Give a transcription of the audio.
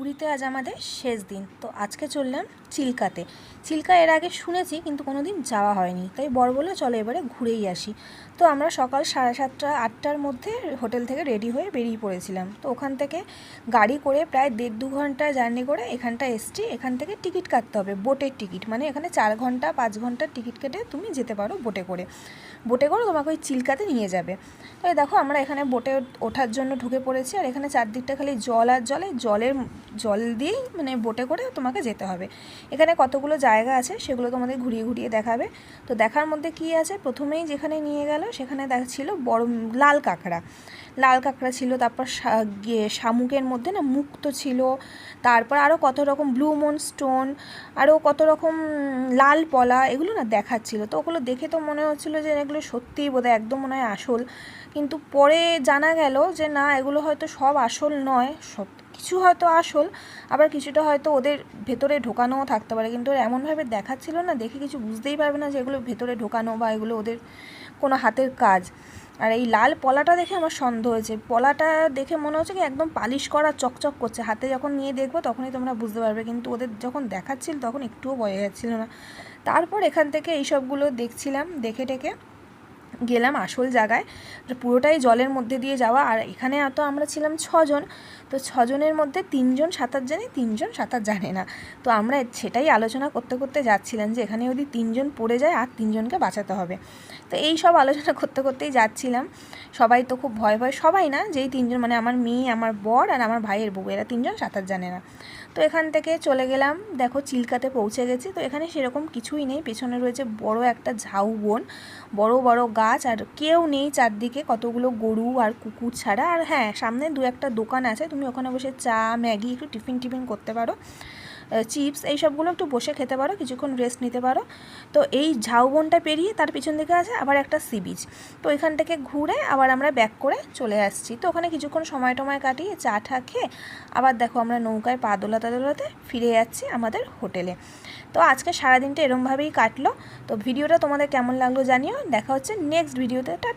পুরীতে আজ আমাদের শেষ দিন। তো আজকে চললাম চিল্কাতে। চিল্কা এর আগে শুনেছি, কিন্তু কোনো দিন যাওয়া হয়নি। তাই বর বলে চলো এবারে ঘুরেই আসি। তো আমরা সকাল সাড়ে সাতটা, আটটার মধ্যে হোটেল থেকে রেডি হয়ে বেরিয়ে পড়েছিলাম। তো ওখান থেকে গাড়ি করে প্রায় দেড় দু ঘণ্টা জার্নি করে এখানটা এসছি। এখান থেকে টিকিট কাটতে হবে, বোটের টিকিট। মানে এখানে চার ঘণ্টা, পাঁচ ঘণ্টার টিকিট কেটে তুমি যেতে পারো বোটে করে। বোটে করে তোমাকে ওই চিল্কাতে নিয়ে যাবে। তাই দেখো আমরা এখানে বোটে ওঠার জন্য ঢুকে পড়েছি। আর এখানে চারদিকটা খালি জল আর জলে। জলের জল দিয়েই মানে বোটে করে তোমাকে যেতে হবে। এখানে কতগুলো জায়গা আছে সেগুলো তোমাদের ঘুরিয়ে ঘুরিয়ে দেখাবে। তো দেখার মধ্যে কি আছে? প্রথমেই যেখানে নিয়ে গেল সেখানে ছিল বড় লাল কাঁকড়া। লাল কাঁকড়া ছিল, তারপর গিয়ে শামুকের মধ্যে না মুক্ত ছিল। তারপর আরও কত রকম ব্লু মুন স্টোন আরও কত রকম লাল পলা এগুলো না দেখাচ্ছিল। তো ওগুলো দেখে তো মনে হচ্ছিল যে এগুলো সত্যিই বোধহয় একদম মনে হয় আসল। কিন্তু পরে জানা গেল যে না, এগুলো হয়তো সব আসল নয়। সব কিছু হয়তো আসল। আবার কিছুটা হয়তো ওদের ভেতরে ঢোকানোও থাকতে পারে। কিন্তু ওরা এমনভাবে দেখাচ্ছিল না, দেখে কিছু বুঝতেই পারবে না যে এগুলো ভেতরে ঢোকানো বা এগুলো ওদের কোনো হাতের কাজ। আর এই লাল পলাটা দেখে আমার সন্দেহ হয়েছে। পলাটা দেখে মনে হচ্ছে কি একদম পালিশ করা চকচক করছে। হাতে যখন নিয়ে দেখব তখনই তোমরা বুঝতে পারবে, কিন্তু ওদের যখন দেখাচ্ছিল তখন একটুও বয়ে যাচ্ছিল না। তারপর এখান থেকে এইসবগুলো দেখছিলাম, দেখে টেকে গেলাম আসল জায়গায়। পুরোটাই জলের মধ্যে দিয়ে যাওয়া। আর এখানে তো আমরা ছিলাম ছজন। তো ছজনের মধ্যে তিনজন সাঁতার জানে, তিনজন সাঁতার জানে না। তো আমরা সেটাই আলোচনা করতে করতে যাচ্ছিলাম যে এখানে যদি তিনজন পড়ে যায় আর তিনজনকে বাঁচাতে হবে। তো এই সব আলোচনা করতে করতেই যাচ্ছিলাম। সবাই তো খুব ভয় ভয়, সবাই না, যেই তিনজন মানে আমার মেয়ে, আমার বর আর আমার ভাইয়ের বউ, এরা তিনজন সাঁতার জানে না। তো এখান থেকে চলে গেলাম। দেখো চিল্কাতে পৌঁছে গেছি। তো এখানে সেরকম কিছুই নেই। পেছনে রয়েছে বড় একটা ঝাউ ঝাউবন বড় বড় গাছ আর কেউ নেই চারদিকে কতগুলো গরু আর কুকুর ছাড়া। আর হ্যাঁ সামনে দু একটা দোকান আছে, তুমি ওখানে বসে চা, ম্যাগি একটু টিফিন টিফিন করতে পারো। চিপস এই সবগুলো একটু বসে খেতে পারো, কিছুক্ষণ রেস্ট নিতে পারো। তো এই ঝাউবনটা পেরিয়ে তার পিছন দিকে আছে আবার একটা সি বিচ তো এখান থেকে ঘুরে আবার আমরা ব্যাক করে চলে আসছি। তো ওখানে কিছুক্ষণ সময় টময় কাটিয়ে চা ঠা খেয়ে আবার দেখো আমরা নৌকায় পা দোলাতে দোলাতে ফিরে যাচ্ছি আমাদের হোটেলে। তো আজকে সারাদিনটা এরমভাবেই কাটলো। তো ভিডিওটা তোমাদের কেমন লাগল জানিও। দেখা হচ্ছে নেক্সট ভিডিওতে